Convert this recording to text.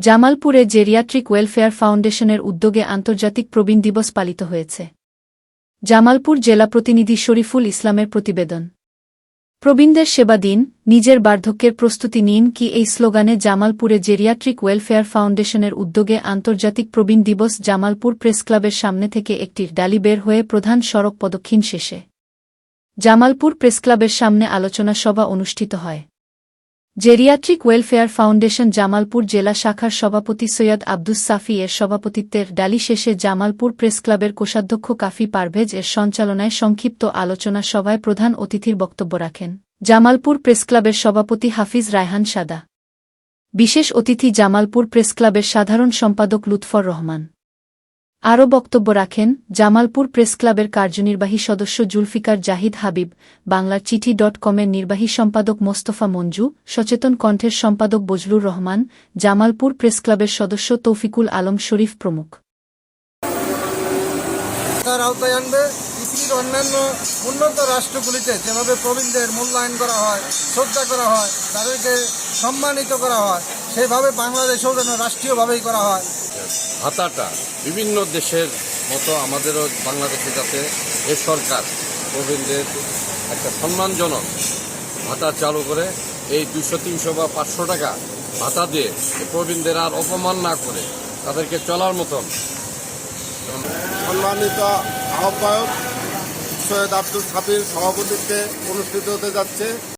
জামালপুরে geriatric welfare ফাউন্ডেশনের উদ্যোগে আন্তর্জাতিক প্রবীণ দিবস পালিত হয়েছে। জামালপুর জেলা প্রতিনিধি শরীফুল ইসলামের প্রতিবেদন। প্রবীণদের সেবা দিন, নিজের বার্ধক্যের প্রস্তুতি নিন কি এই স্লোগানে জামালপুরে জেরিয়াট্রিক ওয়েলফেয়ার ফাউন্ডেশনের উদ্যোগে আন্তর্জাতিক প্রবীণ দিবস জামালপুর প্রেসক্লাবের সামনে থেকে একটি ডালি বের হয়ে প্রধান সড়ক প্রদক্ষিণ শেষে। জামালপুর প্রেসক্লাবের সামনে আলোচনা সভা অনুষ্ঠিত হয়। জেরিয়াট্রিক ওয়েলফেয়ার ফাউন্ডেশন জামালপুর জেলা শাখার সভাপতি সৈয়দ আব্দুস সাফি এর সভাপতিত্বের ডালি শেষে জামালপুর প্রেসক্লাবের কোষাধ্যক্ষ কাফি পারভেজ এর সঞ্চালনায় সংক্ষিপ্ত আলোচনা সভায় প্রধান অতিথির বক্তব্য রাখেন জামালপুর প্রেসক্লাবের সভাপতি হাফিজ রায়হান সাদা। বিশেষ অতিথি জামালপুর প্রেসক্লাবের সাধারণ সম্পাদক লুৎফর রহমান। আরও বক্তব্য রাখেন, জামালপুর প্রেসক্লাবের কার্যনির্বাহী সদস্য জুলফিকার জাহিদ হাবিব, বাংলার চিঠি ডট কমের নির্বাহী সম্পাদক মোস্তফা মঞ্জু, সচেতন কণ্ঠের সম্পাদক বজলুর রহমান, জামালপুর প্রেসক্লাবের সদস্য তৌফিকুল আলম শরীফ প্রমুখ। অন্যান্য উন্নত রাষ্ট্রগুলিতে যেভাবে প্রবীণদের মূল্যায়ন করা হয়, শ্রদ্ধা করা হয়, তাদেরকে সম্মানিত করা হয়, সেভাবে বাংলাদেশেও যেন রাষ্ট্রীয়ভাবেই করা হয়। ভাতাটা বিভিন্ন দেশের মতো আমাদেরও বাংলাদেশে যাতে এ সরকার প্রবীণদের একটা সম্মানজনক ভাতা চালু করে, এই দুশো তিনশো বা পাঁচশো টাকা ভাতা দিয়ে প্রবীণদের আর অপমান না করে তাদেরকে চলার মতন। সম্মানিত আহ্বায়ক সৈয়দ আব্দুল সাবির সভাপতিত্বে অনুষ্ঠিত হতে যাচ্ছে।